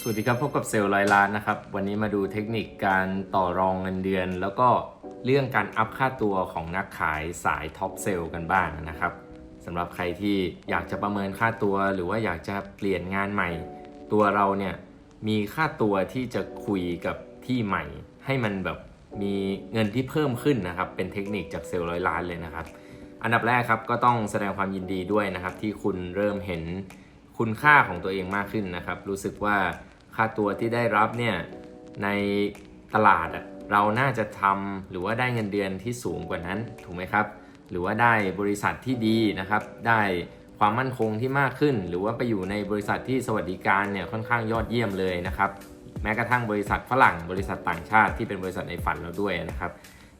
สวัสดีครับพบกับเซลล์ร้อยล้านนะครับ วันนี้มาดูเทคนิคการต่อรองเงินเดือน แล้วก็เรื่องการอัพค่าตัวของนักขายสายท็อปเซลล์กันบ้างนะครับสำหรับใครที่อยากจะประเมินค่าตัว หรือว่าอยากจะเปลี่ยนงานใหม่ ตัวเราเนี่ยมีค่าตัวที่จะคุยกับที่ใหม่ ให้มันแบบมีเงินที่เพิ่มขึ้นนะครับ เป็นเทคนิคจากเซลล์ร้อยล้านเลยนะครับ อันดับแรกครับก็ต้องแสดงความยินดีด้วยนะครับ ที่คุณเริ่มเห็น คุณค่าของตัวเองมากขึ้นนะครับ รู้สึกว่าค่าตัวที่ได้รับเนี่ยในตลาดเราน่าจะทำหรือว่าได้เงินเดือนที่สูงกว่านั้นถูกไหมครับ หรือว่าได้บริษัทที่ดีนะครับ ได้ความมั่นคงที่มากขึ้น หรือว่าไปอยู่ในบริษัทที่สวัสดิการเนี่ยค่อนข้างยอดเยี่ยมเลยนะครับแม้กระทั่งบริษัทฝรั่งบริษัทต่างชาติที่เป็นบริษัทในฝันเราด้วยนะครับ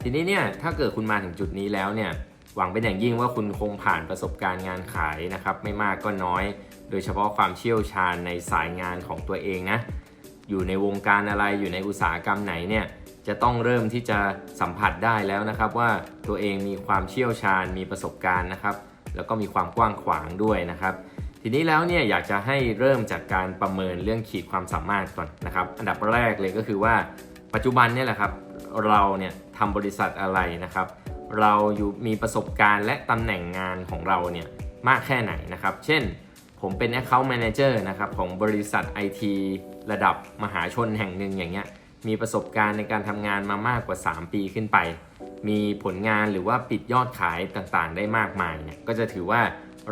ทีนี้เนี่ยถ้าเกิดคุณมาถึงจุดนี้แล้วเนี่ย หวังเป็นอย่างยิ่งว่าคุณคงผ่านประสบการณ์งานขายนะครับ ไม่มากก็น้อย โดยเฉพาะความเชี่ยวชาญในสายงานของตัวเองนะ อยู่ในวงการอะไรอยู่ในอุตสาหกรรมไหนเนี่ยจะต้องเริ่มที่จะสัมผัสได้แล้วนะครับว่าตัวเองมีความเชี่ยวชาญมีประสบการณ์นะครับ แล้วก็มีความกว้างขวางด้วยนะครับ ทีนี้แล้วเนี่ยอยากจะให้เริ่มจากการประเมินเรื่องขีดความสามารถก่อนนะครับ อันดับแรกเลยก็คือว่าปัจจุบันเนี่ยแหละครับเราเนี่ยทำบริษัทอะไรนะครับ เราอยู่มีประสบการณ์และตำแหน่งงานของเราเนี่ยมากแค่ไหนนะครับ เช่น ผมเป็น Account Manager นะครับของบริษัท IT ระดับมหาชนแห่งหนึ่งอย่างเงี้ย มีประสบการณ์ในการทำงานมามากกว่า 3 ปีขึ้นไป มีผลงานหรือว่าปิดยอดขายต่างๆ ได้มากมายเนี่ย ก็จะถือว่า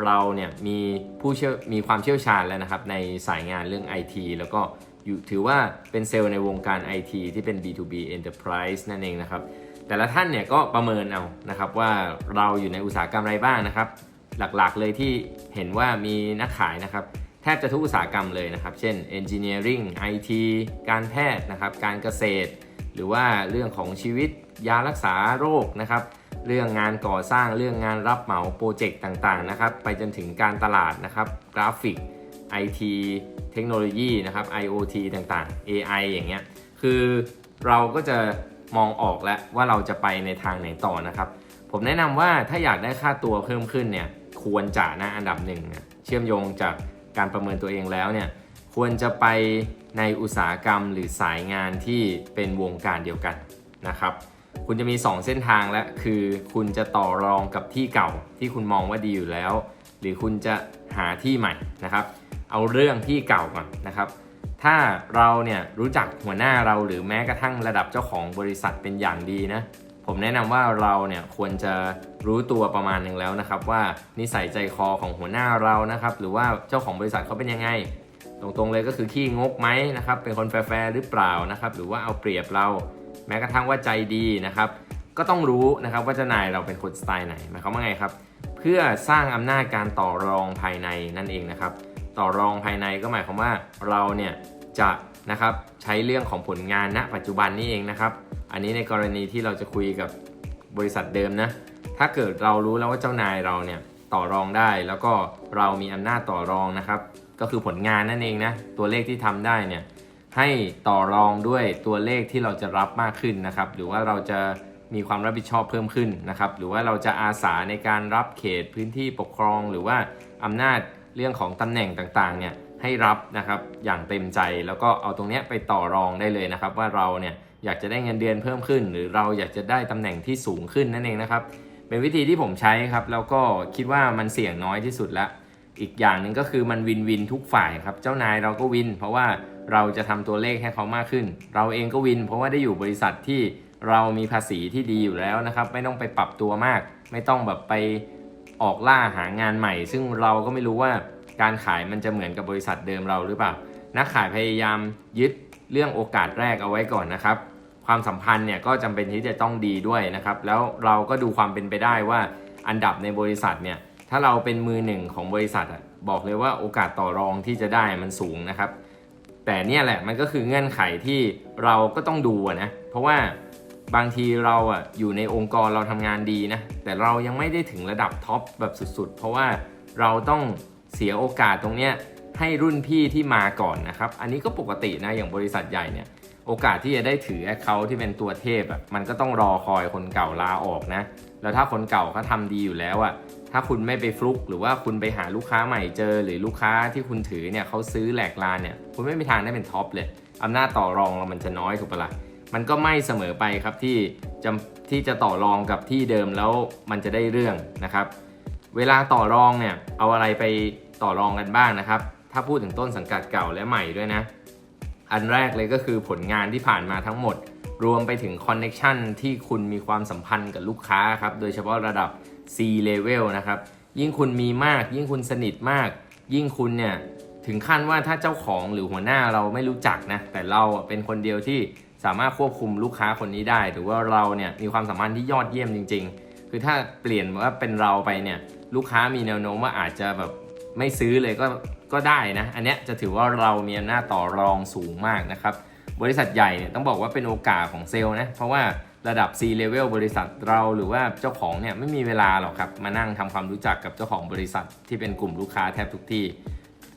เราเนี่ยมีผู้เชี่ยวมีความเชี่ยวชาญแล้วนะครับในสายงานเรื่อง IT แล้วก็อยู่ถือว่าเป็นเซลล์ในวงการ IT ที่เป็น B2B Enterprise นั่นเองนะครับ แต่ละท่านเนี่ยก็ประเมินเอานะครับว่าเราอยู่ในอุตสาหกรรมอะไรบ้างนะครับ หลักๆเลยที่เห็นว่ามีนักขายนะครับแทบจะทุกอุตสาหกรรมเลยนะครับ เช่น Engineering IT การแพทย์นะครับการเกษตร หรือว่าเรื่องของชีวิตยารักษาโรคนะครับเรื่องงานก่อสร้างเรื่องงานรับเหมาโปรเจกต์ต่างๆนะครับไปจนถึงการตลาดนะครับกราฟิก IT เทคโนโลยีนะครับ IoT ต่างๆ AI อย่างเงี้ยคือเราก็จะ มองออกแล้วว่าเราจะไปในทางไหนต่อนะครับ ผมแนะนำว่าถ้าอยากได้ค่าตัวเพิ่มขึ้นเนี่ยควรจะนะอันดับหนึ่งเนี่ยเชื่อมโยงจากการประเมินตัวเองแล้วเนี่ยควรจะไปในอุตสาหกรรมหรือสายงานที่เป็นวงการเดียวกันนะครับ คุณจะมี 2 เส้นทางและคือคุณจะต่อรองกับที่เก่าที่คุณมองว่าดีอยู่แล้ว หรือคุณจะหาที่ใหม่นะครับ เอาเรื่องที่เก่าก่อนนะครับ ถ้าเราเนี่ยรู้จักหัวหน้าเราหรือแม้กระทั่งระดับเจ้าของบริษัทเป็นอย่างดีนะผมแนะนำว่าเราเนี่ยควรจะรู้ตัวประมาณหนึ่งแล้วนะครับ ว่านิสัยใจคอของหัวหน้าเรานะครับ หรือว่าเจ้าของบริษัทเขาเป็นยังไง ตรงๆเลยก็คือขี้งกไหมนะครับ เป็นคนแฟร์หรือเปล่านะครับ หรือว่าเอาเปรียบเรา แม้กระทั่งว่าใจดีนะครับ ก็ต้องรู้นะครับว่าเจ้านายเราเป็นคนสไตล์ไหนหมายความว่าไงครับ เพื่อสร้างอำนาจการต่อรองภายในนั่นเองนะครับ ต่อรองภายในก็หมายความว่าเราเนี่ยจะนะครับใช้เรื่องของผลงานณปัจจุบันนี่เองนะครับ อันนี้ในกรณีที่เราจะคุยกับบริษัทเดิมนะถ้าเกิดเรารู้แล้วว่าเจ้านายเราเนี่ยต่อรองได้แล้วก็เรามีอำนาจต่อรองนะครับ ก็คือผลงานนั่นเองนะตัวเลขที่ทำได้เนี่ยให้ต่อรองด้วยตัวเลขที่เราจะรับมากขึ้นนะครับ หรือว่าเราจะมีความรับผิดชอบเพิ่มขึ้นนะครับ หรือว่าเราจะอาสาในการรับเขตพื้นที่ปกครอง หรือว่าอำนาจ เรื่องของตำแหน่งต่างๆเนี่ยให้รับนะครับอย่างเต็มใจแล้วก็เอาตรงนี้ไปต่อรองได้เลยนะครับ ว่าเราเนี่ยอยากจะได้เงินเดือนเพิ่มขึ้น หรือเราอยากจะได้ตำแหน่งที่สูงขึ้นนั่นเองนะครับ เป็นวิธีที่ผมใช้ครับ แล้วก็คิดว่ามันเสี่ยงน้อยที่สุดละอีกอย่างหนึ่งก็คือมันวินวินทุกฝ่ายครับ เจ้านายเราก็วิน เพราะว่าเราจะทำตัวเลขให้เขามากขึ้น เราเองก็วิน เพราะว่าได้อยู่บริษัทที่เรามีภาษีที่ดีอยู่แล้วนะครับ ไม่ต้องไปปรับตัวมาก ไม่ต้องแบบไป ออกล่าหางานใหม่ ซึ่งเราก็ไม่รู้ว่าการขายมันจะเหมือนกับบริษัทเดิมเราหรือเปล่า นักขายพยายามยึดเรื่องโอกาสแรกเอาไว้ก่อนนะครับ ความสัมพันธ์เนี่ยก็จำเป็นที่จะต้องดีด้วยนะครับ แล้วเราก็ดูความเป็นไปได้ว่าอันดับในบริษัทเนี่ยถ้าเราเป็นมือหนึ่งของบริษัทอะบอกเลยว่าโอกาสต่อรองที่จะได้มันสูงนะครับ แต่เนี่ยแหละมันก็คือเงื่อนไขที่เราก็ต้องดูนะเพราะว่า บางทีเราอะอยู่ในองค์กรเราทำงานดีนะ แต่เรายังไม่ได้ถึงระดับท็อปแบบสุดๆ เพราะว่าเราต้องเสียโอกาสตรงเนี้ยให้รุ่นพี่ที่มาก่อนนะครับ อันนี้ก็ปกตินะอย่างบริษัทใหญ่เนี่ยโอกาสที่จะได้ถือแอคเคาท์ที่เป็นตัวเทพอะมันก็ต้องรอคอยคนเก่าลาออกนะ แล้วถ้าคนเก่าเขาทำดีอยู่แล้วอะถ้าคุณไม่ไปฟลุกหรือว่าคุณไปหาลูกค้าใหม่เจอ หรือลูกค้าที่คุณถือเนี่ยเขาซื้อแหลกลานเนี่ยคุณไม่มีทางได้เป็นท็อปเลยอำนาจต่อรองเรามันจะน้อยถูกปะละ่ะ มันก็ไม่เสมอไปครับที่จะที่จะต่อรองกับที่เดิมแล้วมันจะได้เรื่องนะครับ เวลาต่อรองเนี่ยเอาอะไรไปต่อรองกันบ้างนะครับ ถ้าพูดถึงต้นสังกัดเก่าและใหม่ด้วยนะ อันแรกเลยก็คือผลงานที่ผ่านมาทั้งหมด รวมไปถึงคอนเน็ชันที่คุณมีความสัมพันธ์กับลูกค้าครับ โดยเฉพาะระดับ C level นะครับ ยิ่งคุณมีมาก ยิ่งคุณสนิทมาก ยิ่งคุณเนี่ยถึงขั้นว่าถ้าเจ้าของหรือหัวหน้าเราไม่รู้จักนะ แต่เราเป็นคนเดียวที่ สามารถควบคุมลูกค้าคนนี้ได้ หรือว่าเราเนี่ยมีความสัมพันธ์ที่ยอดเยี่ยมจริง ๆ คือถ้าเปลี่ยนว่าเป็นเราไปเนี่ยลูกค้ามีแนวโน้มว่าอาจจะแบบไม่ซื้อเลยก็ก็ได้นะ อันเนี้ยจะถือว่าเรามีอำนาจต่อรองสูงมากนะครับ บริษัทใหญ่เนี่ยต้องบอกว่าเป็นโอกาสของเซลล์นะ เพราะว่าระดับ C level บริษัทเราหรือว่าเจ้าของเนี่ยไม่มีเวลาหรอกครับ มานั่งทำความรู้จักกับเจ้าของบริษัทที่เป็นกลุ่มลูกค้าแทบทุกที่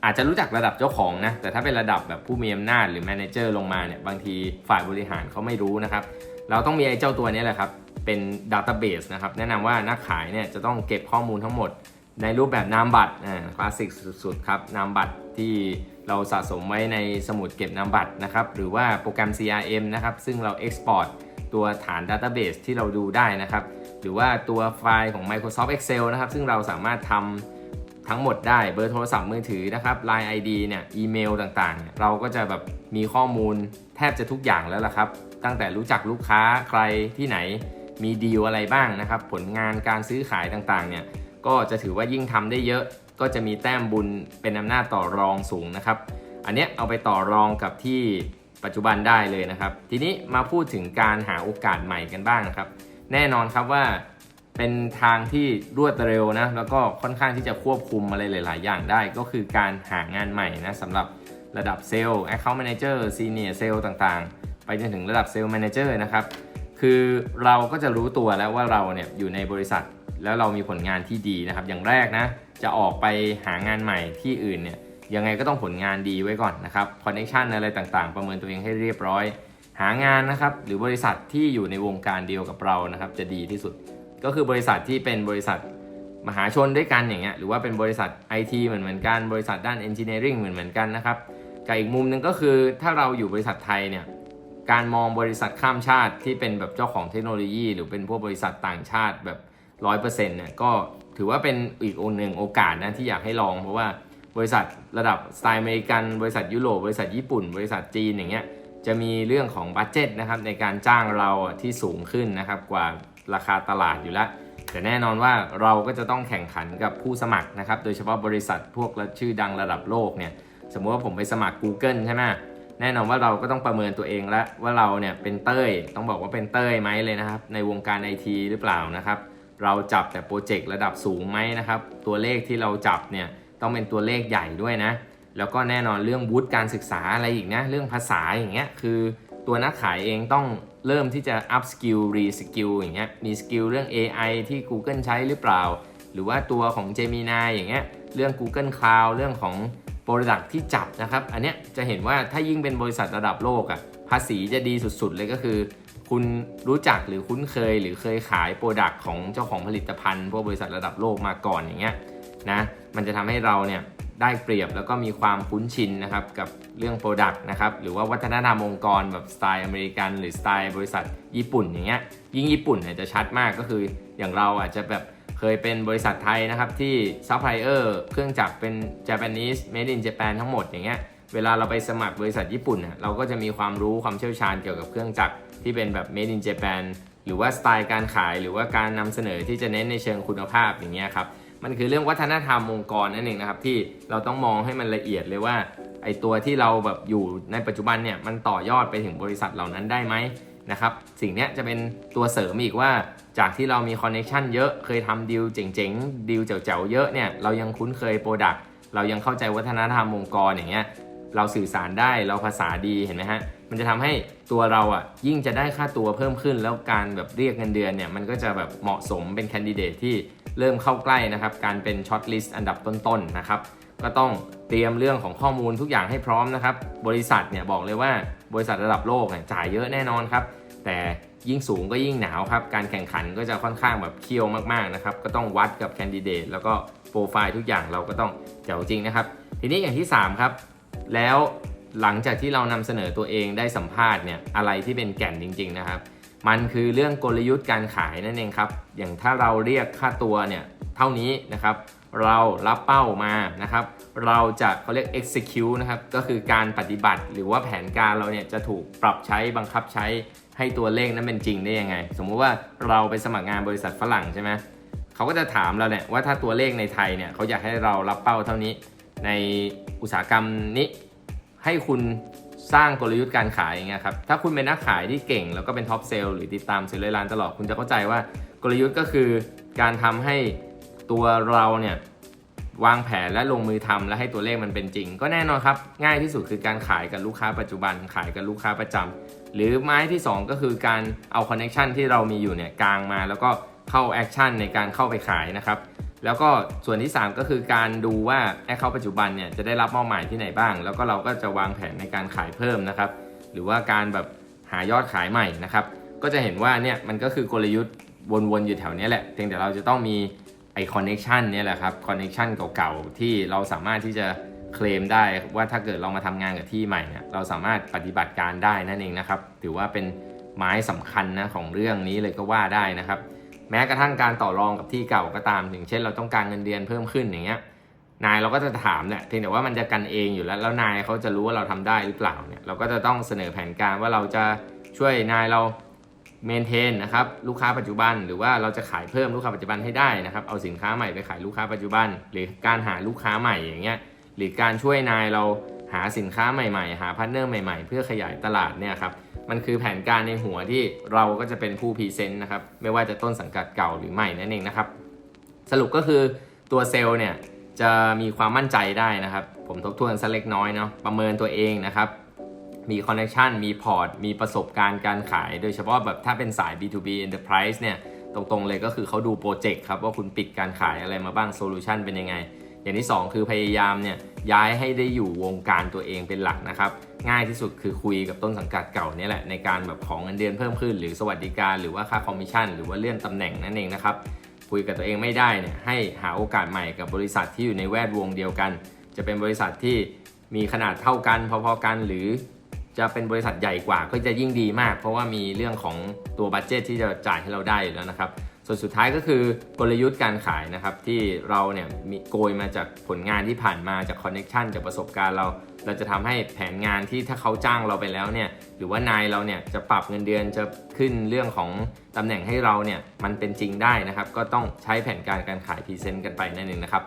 อาจจะรู้จักระดับเจ้าของนะ แต่ถ้าเป็นระดับแบบผู้มีอำนาจหรือแมเนเจอร์ลงมาเนี่ยบางทีฝ่ายบริหารเขาไม่รู้นะครับ เราต้องมีไอ้เจ้าตัวนี้แหละครับ เป็นดัตเตอร์เบสนะครับแนะนำว่านักขายเนี่ยจะต้องเก็บข้อมูลทั้งหมด ในรูปแบบนามบัตรอ่าคลาสสิกสุดๆครับนามบัตรที่เราสะสมไว้ในสมุดเก็บนามบัตรนะครับหรือว่าโปรแกรม CRM นะครับซึ่งเรา Export ตัวฐาน Database ที่เราดูได้นะครับหรือว่าตัวไฟล์ของ Microsoft Excel นะครับซึ่งเราสามารถทำ ทั้งหมดได้เบอร์โทรศัพท์มือถือนะครับ Line ID เนี่ยอีเมลต่างๆ เราก็จะแบบมีข้อมูลแทบจะทุกอย่างแล้วล่ะครับ ตั้งแต่รู้จักลูกค้าใครที่ไหนมีดีลอะไรบ้างนะครับ ผลงานการซื้อขายต่างๆเนี่ยก็จะถือว่ายิ่งทำได้เยอะก็จะมีแต้มบุญเป็นอำนาจต่อรองสูงนะครับ อันเนี้ยเอาไปต่อรองกับที่ปัจจุบันได้เลยนะครับ ทีนี้มาพูดถึงการหาโอกาสใหม่กันบ้างนะครับ แน่นอนครับว่า เป็นทางที่รวดเร็วนะ แล้วก็ค่อนข้างที่จะควบคุมอะไรหลาย ๆ อย่างได้ ก็คือการหางานใหม่นะสำหรับระดับเซลล์ Account Manager Senior Sale ต่างๆ ไปจนถึงระดับเซลล์ Manager นะครับ คือเราก็จะรู้ตัวแล้วว่าเราเนี่ยอยู่ในบริษัท แล้วเรามีผลงานที่ดีนะครับ อย่างแรกนะ จะออกไปหางานใหม่ที่อื่นเนี่ย ยังไงก็ต้องผลงานดีไว้ก่อนนะครับ คอนเนคชันอะไรต่างๆ ประเมินตัวเองให้เรียบร้อย หางานนะครับ หรือบริษัทที่อยู่ในวงการเดียวกับเรานะครับ จะดีที่สุด ก็คือบริษัทที่เป็นบริษัทมหาชนด้วยกันอย่างเงี้ยหรือว่าเป็นบริษัท IT เหมือนเหมือนกันบริษัทด้าน Engineering เหมือนเหมือนกันนะครับกับอีกมุมหนึ่งก็คือถ้าเราอยู่บริษัทไทยเนี่ยการมองบริษัทข้ามชาติที่เป็นแบบเจ้าของเทคโนโลยี หรือเป็นพวกบริษัทต่างชาติแบบร้อยเปอร์เซ็นต์เนี่ยก็ถือว่าเป็นอีกองหนึ่งโอกาสนะที่อยากให้ลอง เพราะว่าบริษัทระดับสไตล์อเมริกัน บริษัทยุโรปบริษัทญี่ปุ่น บริษัทจีนอย่างเงี้ยจะมีเรื่องของบัตเจ็ตนะครับในการจ้างเราที่สูงขึ้นนะครับกว่า ราคาตลาดอยู่แล้ว แต่แน่นอนว่าเราก็จะต้องแข่งขันกับผู้สมัครนะครับ โดยเฉพาะบริษัทพวกชื่อดังระดับโลกเนี่ย สมมติว่าผมไปสมัคร Google ใช่ไหมแน่นอนว่าเราก็ต้องประเมินตัวเองแล้วว่าเราเนี่ยเป็นเต้ย ต้องบอกว่าเป็นเต้ยไหมเลยนะครับ ในวงการไอทีหรือเปล่านะครับ เราจับแต่โปรเจกต์ระดับสูงไหมนะครับ ตัวเลขที่เราจับเนี่ยต้องเป็นตัวเลขใหญ่ด้วยนะ แล้วก็แน่นอนเรื่องวุฒิการศึกษาอะไรอีกนะ เรื่องภาษาอย่างเงี้ยคือตัวนักขายเองต้อง เริ่มที่จะ up skill re skill อย่างเงี้ย มีสกิลเรื่อง AI ที่ Google ใช้หรือเปล่า หรือว่าตัวของ Gemini อย่างเงี้ย เรื่อง Google Cloud เรื่องของ Product ที่จับนะครับ อันเนี้ยจะเห็นว่าถ้ายิ่งเป็นบริษัทระดับโลกอะ่ะ ภาษีจะดีสุดๆเลยก็คือ คุณรู้จักหรือคุ้นเคยหรือเคยขายโปรดักของเจ้าของผลิตภัณฑ์พวกบริษัทระดับโลกมาก่อนอย่างเงี้ยนะ มันจะทำให้เราเนี่ย ได้เปรียบแล้วก็มีความคุ้นชินนะครับกับเรื่อง Product นะครับหรือว่าวัฒนธรรมองค์กรแบบสไตล์อเมริกัน หรือสไตล์บริษัทญี่ปุ่นอย่างเงี้ยยิ่งญี่ปุ่นเนี่ยจะชัดมากก็คืออย่างเราอาจจะแบบเคยเป็นบริษัทไทยนะครับที่ซัพพลายเออร์เครื่องจักรเป็น Japanese made in Japan ทั้งหมดอย่างเงี้ยเวลาเราไปสมัครบริษัทญี่ปุ่นน่ะเราก็จะมีความรู้ความเชี่ยวชาญเกี่ยวกับเครื่องจักรที่เป็นแบบ made in Japan หรือว่าสไตล์การขายหรือว่าการนำเสนอที่จะเน้นในเชิงคุณภาพอย่างเงี้ยครับ มันคือเรื่องวัฒนธรรมองค์กรนั่นเองนะครับที่เราต้องมองให้มันละเอียดเลยว่าไอตัวที่เราแบบอยู่ในปัจจุบันเนี่ยมันต่อยอดไปถึงบริษัทเหล่านั้นได้ไหมนะครับสิ่งนี้จะเป็นตัวเสริมอีกว่าจากที่เรามีคอนเน c t ชันเยอะเคยทำดีลเจ๋งๆดีลเจ๋วๆเยอะเนี่ยเรายังคุ้นเคยโปรดักต์เรายังเข้าใจวัฒนธรรมองค์กรอย่างเงี้ยเราสื่อสารได้เราภาษาดีเห็นไหมฮะมันจะทำให้ตัวเราอะยิ่งจะได้ค่าตัวเพิ่มขึ้น แล้วการแบบเรียกเงินเดือนเนี่ยมันก็จะแบบเหมาะสมเป็นแคนดิเดตที่ เริ่มเข้าใกล้นะครับ การเป็นช็อตลิสต์อันดับต้นๆนะครับ ก็ต้องเตรียมเรื่องของข้อมูลทุกอย่างให้พร้อมนะครับ บริษัทเนี่ยบอกเลยว่าบริษัทระดับโลกเนี่ยจ่ายเยอะแน่นอนครับ แต่ยิ่งสูงก็ยิ่งหนาวครับ การแข่งขันก็จะค่อนข้างแบบเคี่ยวมากๆนะครับ ก็ต้องวัดกับแคนดิเดตแล้วก็โปรไฟล์ทุกอย่างเราก็ต้องเจ๋วจริงนะครับ ทีนี้อย่างที่ 3 ครับ แล้วหลังจากที่เรานำเสนอตัวเองได้สัมภาษณ์เนี่ยอะไรที่เป็นแก่นจริง ๆ นะครับ มันคือเรื่องกลยุทธ์การขายนั่นเองครับ อย่างถ้าเราเรียกค่าตัวเนี่ยเท่านี้นะครับ เรารับเป้ามานะครับ เราจะเขาเรียก execute นะครับ ก็คือการปฏิบัติหรือว่าแผนการเราเนี่ยจะถูกปรับใช้บังคับใช้ให้ตัวเลขนั้นเป็นจริงได้ยังไง สมมุติว่าเราไปสมัครงานบริษัทฝรั่งใช่ไหมเขาก็จะถามเราเนี่ยว่าถ้าตัวเลขในไทยเนี่ยเขาอยากให้เรารับเป้าเท่านี้ ในอุตสาหกรรมนี้ให้คุณ สร้างกลยุทธ์การขายอย่างเงี้ยครับ ถ้าคุณเป็นนักขายที่เก่ง แล้วก็เป็นท็อปเซลล์หรือติดตามเซลล์ร้านตลอด คุณจะเข้าใจว่ากลยุทธ์ก็คือการทำให้ตัวเราเนี่ยวางแผนและลงมือทำและให้ตัวเลขมันเป็นจริง ก็แน่นอนครับ ง่ายที่สุดคือการขายกับลูกค้าปัจจุบัน ขายกับลูกค้าประจำหรือไม้ที่ 2 ก็คือการเอาคอนเน็ชันที่เรามีอยู่เนี่ยกลางมา แล้วก็เข้าแอคชั่นในการเข้าไปขายนะครับ แล้วก็ส่วนที่ 3 ก็คือการดูว่าแอคเคาปัจจุบันเนี่ยจะได้รับมอบหมายที่ไหนบ้าง แล้วก็เราก็จะวางแผนในการขายเพิ่มนะครับ หรือว่าการแบบหายอดขายใหม่นะครับ ก็จะเห็นว่าเนี่ยมันก็คือกลยุทธ์วนๆอยู่แถวนี้แหละเพียงแต่เราจะต้องมีไอคอนเน็ชันเนี่ยแหละครับคอนเน็ชันเก่าๆ ที่เราสามารถที่จะเคลมได้ว่าถ้าเกิดเรามาทำงานกับที่ใหม่เนี่ยเราสามารถปฏิบัติการได้นั่นเองนะครับ ถือว่าเป็นไม้สำคัญนะของเรื่องนี้เลยก็ว่าได้นะครับ แม้กระทั่งการต่อรองกับที่เก่าก็ตามอย่างเช่น เราต้องการเงินเดือนเพิ่มขึ้นอย่างเงี้ยนายเราก็จะถามเนี่ยเพียงแต่ว่ามันจะกันเองอยู่แล้ว แล้วนายเขาจะรู้ว่าเราทำได้หรือเปล่าเนี่ยเราก็จะต้องเสนอแผนการว่าเราจะช่วยนายเราเมนเทนนะครับลูกค้าปัจจุบัน หรือว่าเราจะขายเพิ่มลูกค้าปัจจุบันให้ได้นะครับเอาสินค้าใหม่ไปขายลูกค้าปัจจุบัน หรือการหาลูกค้าใหม่อย่างเงี้ยหรือการช่วยนายเราหาสินค้าใหม่ๆ หาพาร์ทเนอร์ใหม่ๆ เพื่อขยายตลาดเนี่ยครับ มันคือแผนการในหัวที่เราก็จะเป็นผู้พรีเซนต์นะครับ ไม่ว่าจะต้นสังกัดเก่าหรือใหม่นั่นเองนะครับ สรุปก็คือตัวเซลล์เนี่ยจะมีความมั่นใจได้นะครับ ผมทบทวนสักเล็กน้อยเนาะประเมินตัวเองนะครับ มีคอนเน c t ชันมีพอร์ต มีประสบการณ์การขาย โดยเฉพาะแบบถ้าเป็นสาย B2B Enterprise เนี่ยตรงๆเลยก็คือเขาดูโปรเจกต์ครับ ว่าคุณปิดการขายอะไรมาบ้างโซลูชันเป็นยังไง อย่างที่ 2 คือพยายามเนี่ยย้ายให้ได้อยู่วงการตัวเองเป็นหลักนะครับ ง่ายที่สุดคือคุยกับต้นสังกัดเก่าเนี่ยแหละในการแบบของเงินเดือนเพิ่มขึ้น หรือสวัสดิการหรือว่าค่าคอมมิชชั่นหรือว่าเลื่อนตำแหน่งนั่นเองนะครับคุยกับตัวเองไม่ได้เนี่ยให้หาโอกาสใหม่กับบริษัทที่อยู่ในแวดวงเดียวกัน จะเป็นบริษัทที่มีขนาดเท่ากันพอๆกันหรือจะเป็นบริษัทใหญ่กว่าก็จะยิ่งดีมาก เพราะว่ามีเรื่องของตัวบัตเจตที่จะจ่ายให้เราได้อยู่แล้วนะครับ ส่วนสุดท้ายก็คือกลยุทธ์การขายนะครับที่เราเนี่ยมีโกยมาจากผลงานที่ผ่านมาจากคอนเน็ชันจากประสบการณ์เรา เราจะทำให้แผนงานที่ถ้าเขาจ้างเราไปแล้วเนี่ยหรือว่านายเราเนี่ยจะปรับเงินเดือนจะขึ้นเรื่องของตำแหน่งให้เราเนี่ยมันเป็นจริงได้นะครับ ก็ต้องใช้แผนการการขายพรีเซนต์กันไปนั่นเองนะครับ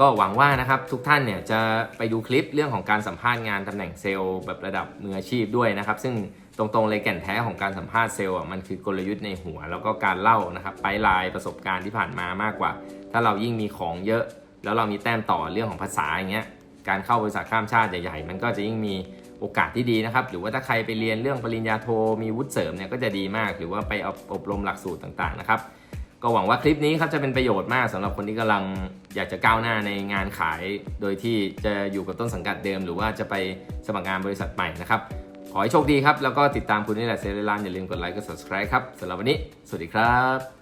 ก็หวังว่านะครับทุกท่านเนี่ยจะไปดูคลิปเรื่องของการสัมภาษณ์งานตำแหน่งเซลล์แบบระดับมืออาชีพด้วยนะครับ ซึ่ง ตรงๆเลยแก่นแท้ของการสัมภาษณ์เซลล์อะมันคือกลยุทธ์ในหัว แล้วก็การเล่านะครับไปลายประสบการณ์ที่ผ่านมามากกว่า ถ้าเรายิ่งมีของเยอะ แล้วเรามีแต้มต่อเรื่องของภาษาอย่างเงี้ยการเข้าบริษัทข้ามชาติใหญ่ๆมันก็จะยิ่งมีโอกาสที่ดีนะครับ หรือว่าถ้าใครไปเรียนเรื่องปริญญาโทมีวุฒิเสริมเนี่ยก็จะดีมาก หรือว่าไปอบรมหลักสูตรต่างๆนะครับก็หวังว่าคลิปนี้ครับจะเป็นประโยชน์มากสำหรับคนที่กำลังอยากจะก้าวหน้าในงานขาย โดยที่จะอยู่กับต้นสังกัดเดิม หรือว่าจะไปสมัครงานบริษัทใหม่นะครับ ขอให้โชคดีครับ แล้วก็ติดตามคุณนี่แหละเซเลรานอย่าลืมกดไลค์กด subscribe ครับสำหรับวันนี้ สวัสดีครับ